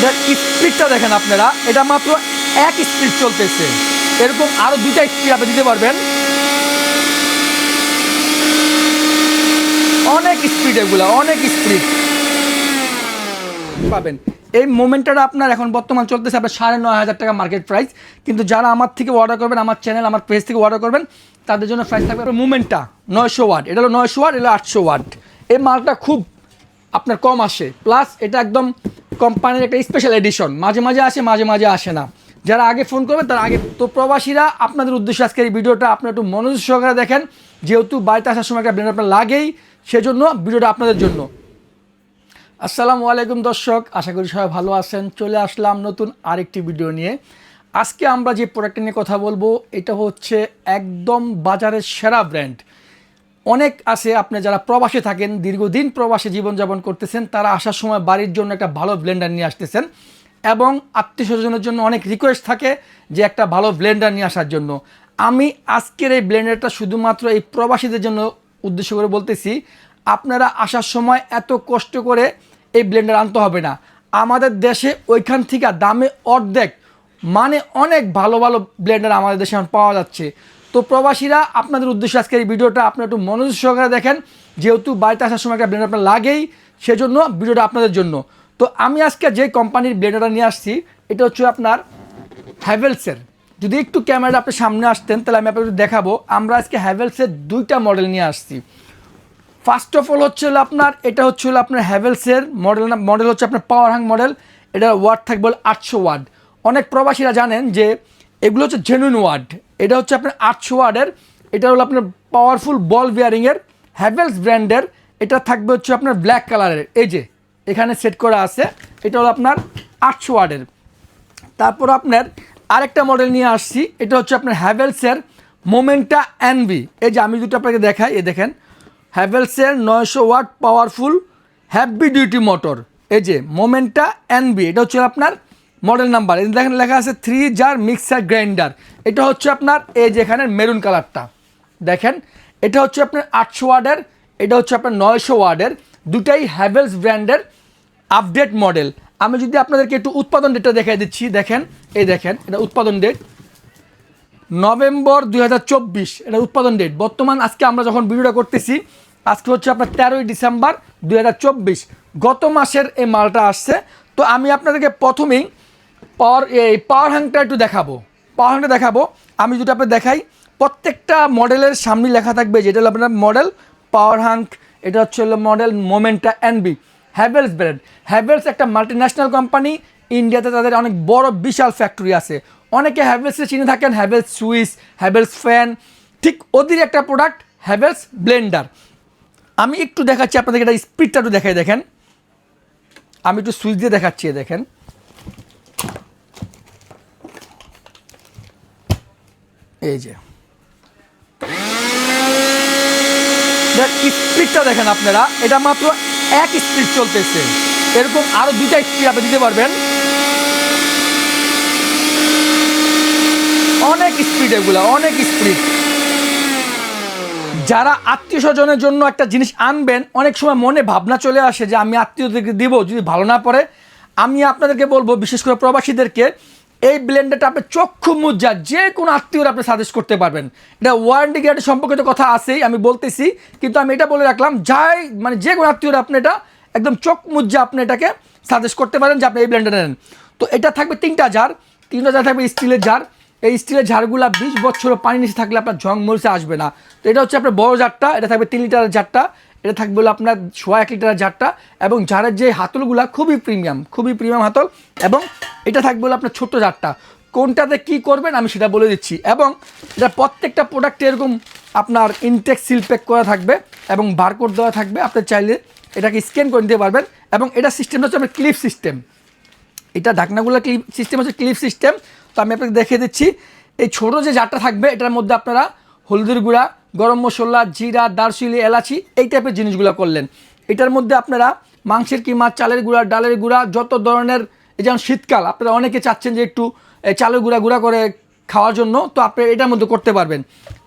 স্পিডটা দেখেন আপনারা, এটা মাত্র এক স্পিড চলতেছে। এরকম আরও দুইটা স্পিড আপনি দিতে পারবেন। অনেক স্পিড এগুলা, অনেক স্পিড পাবেন। এই মোমেন্টটা আপনার এখন বর্তমান চলতেছে আপনার সাড়ে নয় হাজার টাকা মার্কেট প্রাইস কিন্তু যারা আমার থেকে অর্ডার করবেন, আমার চ্যানেল আমার পেজ থেকে অর্ডার করবেন, তাদের জন্য প্রাইস থাকবে মুভমেন্টটা নয়শো ওয়াট এটা হলো নয়শো ওয়াট এটা আটশো ওয়াট এই মালটা খুব আপনার কম আসে। প্লাস এটা একদম কোম্পানির একটা স্পেশাল এডিশন মাঝে মাঝে আসে, মাঝে মাঝে আসে না। যারা আগে ফোন করবেন তারা আগে তো প্রবাসীরা, আপনাদের উদ্দেশ্যে আজকের এই ভিডিওটা আপনার একটু মনোযোগ সহকারে দেখেন। যেহেতু বাড়িতে আসার সময় একটা ব্লেন্ডার আপনার লাগেই, সেজন্য ভিডিওটা আপনাদের জন্য। আসসালামু আলাইকুম দর্শক, আশা করি সবাই ভালো আছেন। চলে আসলাম নতুন আরেকটি ভিডিও নিয়ে। আজকে আমরা যে প্রোডাক্টটা নিয়ে কথা বলব, এটা হচ্ছে একদম বাজারের সেরা ব্র্যান্ড অনেক আছে আপনি যারা প্রবাসে থাকেন, দীর্ঘদিন প্রবাসে জীবনযাপন করতেছেন, তারা আসার সময় বাড়ির জন্য একটা ভালো ব্লেন্ডার নিয়ে আসতেছেন এবং আত্মীয় স্বজনের জন্য অনেক রিকোয়েস্ট থাকে যে একটা ভালো ব্লেন্ডার নিয়ে আসার জন্য। আমি আজকের এই ব্লেন্ডারটা শুধুমাত্র এই প্রবাসীদের জন্য উদ্দেশ্য করে বলতেছি, আপনারা আসার সময় এত কষ্ট করে এই ব্লেন্ডার আনতে হবে না। আমাদের দেশে ওইখান থেকে দামে অর্ধেক মানে অনেক ভালো ভালো ব্লেন্ডার আমাদের দেশে এখন পাওয়া যাচ্ছে। তো প্রবাসীরা, আপনাদের উদ্দেশ্যে আজকের এই ভিডিওটা আপনারা একটু মনোযোগ সহকারে দেখেন। যেহেতু বাড়িতে আসার সময় একটা ব্লেন্ডার আপনার লাগেই, সেজন্য ভিডিওটা আপনাদের জন্য। তো আমি আজকে যে কোম্পানির ব্লেন্ডারটা নিয়ে আসছি, এটা হচ্ছে আপনার হ্যাভেলসের যদি একটু ক্যামেরাটা আপনার সামনে আসতেন, তাহলে আমি আপনাকে দেখাবো। আমরা আজকে হ্যাভেলসের দুইটা মডেল নিয়ে আসছি। ফার্স্ট অফ অল হচ্ছে হলো আপনার, এটা হচ্ছে হলো আপনার হ্যাভেলসের মডেল মডেল হচ্ছে আপনার পাওয়ার হ্যাং মডেল এটা ওয়ার্ড থাকবে আটশো ওয়ার্ড অনেক প্রবাসীরা জানেন যে এগুলো হচ্ছে জেনুইন ওয়ার্ড এটা হচ্ছে আপনার আটশো ওয়ার্ডের, এটা হলো আপনার পাওয়ারফুল বল বিয়ারিংয়ের হ্যাভেলস ব্র্যান্ডের এটা থাকবে হচ্ছে আপনার ব্ল্যাক কালারের এই যে, এখানে সেট করা আছে, এটা হলো আপনার আটশো ওয়ার্ডের। তারপর আপনার আরেকটা মডেল নিয়ে আসছি, এটা হচ্ছে আপনার হ্যাভেলসের মোমেন্টা অ্যানভি এই যে আমি দুটো আপনাকে দেখাই এ দেখেন হ্যাভেলসের নয়শো watt powerful heavy duty motor এই যে মোমেন্টা এনবি এটা হচ্ছে আপনার মডেল নাম্বার। এই দেখেন, লেখা আছে থ্রি জার মিক্সার গ্রাইন্ডার এটা হচ্ছে আপনার, এই যে এখানে মেরুন কালারটা দেখেন, এটা হচ্ছে আপনার আটশো ওয়ার্ডের, এটা হচ্ছে আপনার নয়শো ওয়ার্ডের, দুটাই হ্যাভেলস ব্র্যান্ডের আপডেট মডেল আমি যদি আপনাদেরকে একটু উৎপাদন ডেটটা দেখাই দিচ্ছি, দেখেন, এই দেখেন, এটা উৎপাদন ডেট নভেম্বর দুই হাজার চব্বিশ, এটা উৎপাদন ডেট বর্তমান আজকে আমরা যখন ভিডিওটা করতেছি, আজকে হচ্ছে আপনার তেরোই ডিসেম্বর দু হাজার চব্বিশ। গত মাসের এই মালটা আসছে। তো আমি আপনাদেরকে প্রথমেই পাওয়ার, এই পাওয়ার হ্যাংটা একটু দেখাবো। পাওয়ার হ্যাংটা দেখাবো। আমি যদি আপনার দেখাই, প্রত্যেকটা মডেলের সামনে লেখা থাকবে, যেটা হলো আপনার মডেল পাওয়ার হ্যাঙ্ক এটা হচ্ছে হলো model Momenta NB, Havells brand. Havells একটা মাল্টিন্যাশনাল কোম্পানি ইন্ডিয়াতে তাদের অনেক বড়, বিশাল ফ্যাক্টরি আছে। অনেকে হ্যাভেলসে চিনে থাকেন, হ্যাভেলস সুইচ, হ্যাভেলস ফ্যান, ঠিক ওদের একটা প্রোডাক্ট হ্যাভেলস ব্লেন্ডার। আমি একটু দেখাচ্ছি, আপনাদেরকে এটা স্পিডটা একটু দেখাই দেখেন। আমি একটু সুইচ দিয়ে দেখাচ্ছি দেখেন। এই যে। স্পিডটা দেখেন আপনারা, এটা মাত্র এক স্পিড চলতেছে। এরকম আরও দুইটা স্পিড আপনি দিতে পারবেন। অনেক স্পিড এগুলা, অনেক স্পিড যারা আত্মীয় স্বজনের জন্য একটা জিনিস আনবেন, অনেক সময় মনে ভাবনা চলে আসে যে আমি আত্মীয়দেরকে দিব, যদি ভালো না পড়ে, আমি আপনাদেরকে বলব, বিশেষ করে প্রবাসীদেরকে এই ব্লেন্ডারটা আপনি চক্ষু মুজ্জা, যে কোনো আত্মীয়রা আপনি সাজেস্ট করতে পারবেন। এটা ওয়ারেন্টি গ্যারান্টি সম্পর্কিত কথা আছেই, আমি বলতেছি, কিন্তু আমি এটা বলে রাখলাম, যাই মানে যে কোনো আত্মীয়রা আপনি এটা একদম চোখ মুজ্জা আপনি এটাকে সাজেস্ট করতে পারেন যে আপনি এই ব্লেন্ডার নেন। তো এটা থাকবে তিনটা জার তিনটা জার থাকবে স্টিলের জার এই স্টিলের ঝাড়গুলা বিশ বছর পানি নিচে থাকলে আপনার ঝং মরিচে আসবে না। তো এটা হচ্ছে আপনার বড় জারটা এটা থাকবে তিন লিটারের জারটা এটা থাকবে হলো আপনার সোয়া এক লিটারের জারটা এবং জারের যে হাতলগুলা, খুবই প্রিমিয়াম খুবই প্রিমিয়াম হাতল এবং এটা থাকবে হলো আপনার ছোট্ট জারটা। কোনটাতে কি করবেন আমি সেটা বলে দিচ্ছি। এবং এটা প্রত্যেকটা প্রোডাক্টে এরকম আপনার ইনটেক সিল প্যাক করা থাকবে এবং বারকোড দেওয়া থাকবে। আপনি চাইলে এটাকে স্ক্যান করে নিতে পারবেন এবং এটা সিস্টেমটা হচ্ছে আপনার ক্লিপ সিস্টেম এটা ঢাকনাগুলো ক্লিপ সিস্টেম হচ্ছে ক্লিপ সিস্টেম তো আমি আপনাকে দেখিয়ে দিচ্ছি, এই ছোটো যে জারটা থাকবে, এটার মধ্যে আপনারা হলদির গুঁড়া, গরম মশলা, জিরা, দারচিনি, এলাচি এই টাইপের জিনিসগুলো করলেন। এটার মধ্যে আপনারা মাংসের কিমা, চালের গুঁড়া, ডালের গুঁড়া, যত ধরনের এই যেমন শীতকাল, আপনারা অনেকে চাচ্ছেন যে একটু চালের গুঁড়া গুঁড়া করে খাওয়ার জন্য, তো আপনি এটার মধ্যে করতে পারবেন।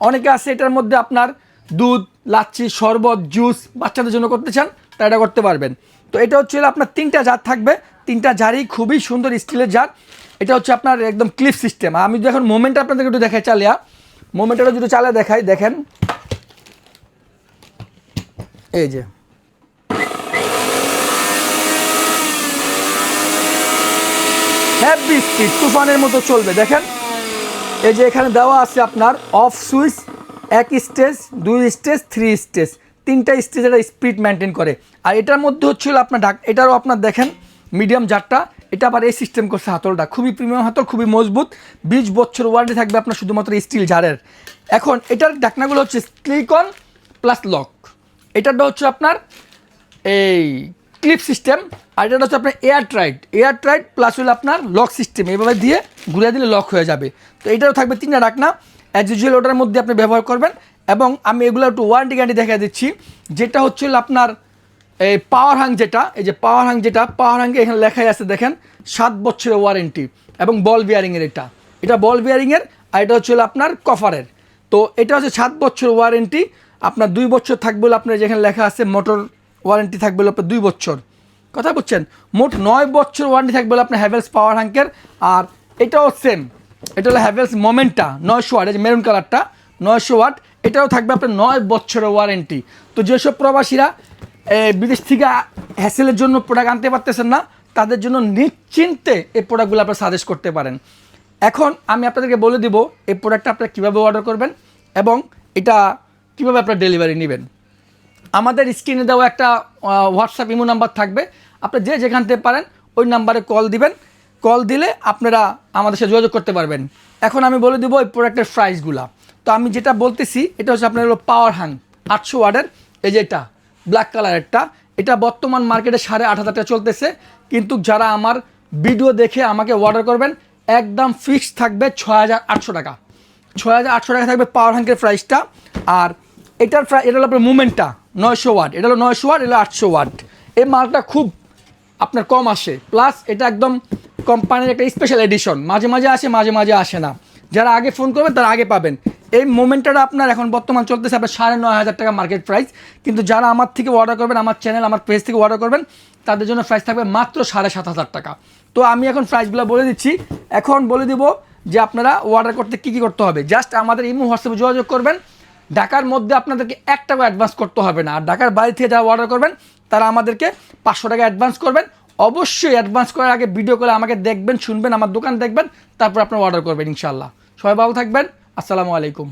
অনেকে আছে এটার মধ্যে আপনার দুধ, লাচ্ছি, শরবত জুস বাচ্চাদের জন্য করতে চান তা এটা করতে পারবেন। তো এটা হচ্ছে আপনার তিনটা জার থাকবে, তিনটা জারই খুবই সুন্দর স্টিলের জার। এটা হচ্ছে আপনার একদম ক্লিপ সিস্টেম আমি এখন মোমেন্ট আপনাদেরকে একটু দেখাই চালিয়া মোমেন্টটা যদি চালিয়ে দেখাই, দেখেন। এই যে হ্যাপি স্পিড তুফানের মতো চলবে। দেখেন, এই যে এখানে দেওয়া আছে আপনার অফ সুইচ এক স্টেজ দুই স্টেজ থ্রি স্টেজ তিনটা স্টেজ এটা স্পিড মেনটেন করে। আর এটার মধ্যে হচ্ছিল আপনার ডাক এটারও আপনার দেখেন মিডিয়াম জারটা। এটা আবার এই সিস্টেম করছে হাতলটা। খুবই প্রিমিয়াম হাতল, খুবই মজবুত। বিশ বছর ওয়ারেন্টি থাকবে আপনার শুধুমাত্র স্টিল জারের। এখন এটার ডাকনাগুলো হচ্ছে স্লিকন প্লাস লক এটারটা হচ্ছে আপনার এই ক্লিপ সিস্টেম, আর এটা হচ্ছে আপনার air tried air tried plus হলো আপনার লক সিস্টেম এভাবে দিয়ে ঘুরিয়ে দিলে লক হয়ে যাবে। তো এটাও থাকবে তিনটা ডাকনা অ্যাজ ইউজুয়াল ওটার মধ্যে আপনি ব্যবহার করবেন। এবং আমি এগুলো একটু ওয়ারেন্টি গ্যারান্টি দেখা দিচ্ছি। যেটা হচ্ছে হলো আপনার এই পাওয়ার হাং যেটা, এই যে পাওয়ার হাং যেটা পাওয়ার হাঙ্গে এখানে লেখাই আছে দেখেন, সাত বছরের ওয়ারেন্টি এবং বল বিয়ারিংয়ের এটা। এটা বল বিয়ারিংয়ের আর এটা হচ্ছে হলো আপনার কফারের তো এটা হচ্ছে সাত বছর ওয়ারেন্টি আপনার দুই বছর থাকবে আপনার যেখানে লেখা আছে মোটর ওয়ারেন্টি থাকবে আপনার দুই বছর। কথা বুঝছেন? মোট নয় বছর ওয়ারেন্টি থাকবে আপনার হ্যাভেলস পাওয়ার হ্যাঙ্কের আর এটাও সেম এটা হলো হ্যাভেলস মোমেন্টটা নয়শো ওয়াট মেরুন কালারটা নয়শো ওয়াট এটাও থাকবে আপনার নয় বছরের ওয়ারেন্টি। তো যেসব প্রবাসীরা বিদেশ থেকে হ্যাসেলের জন্য প্রোডাক্ট আনতে পারতেছেন না, তাদের জন্য নিশ্চিন্তে এই প্রোডাক্টগুলো আপনারা সাজেস্ট করতে পারেন। এখন আমি আপনাদেরকে বলে দিব, এই প্রোডাক্টটা আপনারা কীভাবে অর্ডার করবেন এবং এটা কীভাবে আপনারা ডেলিভারি নেবেন। আমাদের স্ক্রিনে দেওয়া একটা হোয়াটসঅ্যাপ ইমো নাম্বার থাকবে। আপনি যে যেখান থেকে পারেন, ওই নাম্বারে কল দিবেন। কল দিলে আপনারা আমাদের সাথে যোগাযোগ করতে পারবেন। এখন আমি বলে দেবো এই প্রোডাক্টের প্রাইসগুলা। তো আমি যেটা বলতেছি, এটা হচ্ছে আপনার হলো পাওয়ার হাং আটশো ওয়ার্ডের এই যে এটা, ব্ল্যাক কালারেরটা। এটা বর্তমান মার্কেটে সাড়ে আট হাজার টাকা চলতেছে। কিন্তু যারা আমার ভিডিও দেখে আমাকে অর্ডার করবেন, একদম ফিক্সড থাকবে ছয় হাজার আটশো টাকা। ছয় হাজার আটশো টাকা থাকবে পাওয়ার হ্যাঙ্কের প্রাইসটা। আর এটার প্রায়, এটা হলো আপনার মুভমেন্টটা নয়শো ওয়াট। এটা হলো নয়শো ওয়াট, এটা আটশো ওয়াট। এই মালটা খুব আপনার কম আসে। প্লাস এটা একদম কোম্পানির একটা স্পেশাল এডিশন মাঝে মাঝে আসে, মাঝে মাঝে আসে না। যারা আগে ফোন করবেন, তারা আগে পাবেন। এই মোমেন্টটা আপনার এখন বর্তমান চলতেছে আপনার সাড়ে নয় হাজার টাকা মার্কেট প্রাইস কিন্তু যারা আমার থেকে অর্ডার করবেন, আমার চ্যানেল আমার পেজ থেকে অর্ডার করবেন, তাদের জন্য প্রাইস থাকবে মাত্র সাড়ে সাত হাজার টাকা। তো আমি এখন প্রাইসগুলো বলে দিচ্ছি। এখন বলে দিব যে আপনারা অর্ডার করতে কী কী করতে হবে। জাস্ট আমাদের ইমো হোয়াটসঅ্যাপে যোগাযোগ করবেন। ঢাকার মধ্যে আপনাদেরকে এক টাকা অ্যাডভান্স করতে হবে না। আর ঢাকার বাড়ি থেকে যারা অর্ডার করবেন, তারা আমাদেরকে পাঁচশো টাকা অ্যাডভান্স করবেন। অবশ্যই অ্যাডভান্স করার আগে ভিডিও করে আমাকে দেখবেন, শুনবেন, আমার দোকান দেখবেন, তারপর আপনারা অর্ডার করবেন ইনশাল্লাহ সবাই ভালো থাকবেন। আসসালামু আলাইকুম।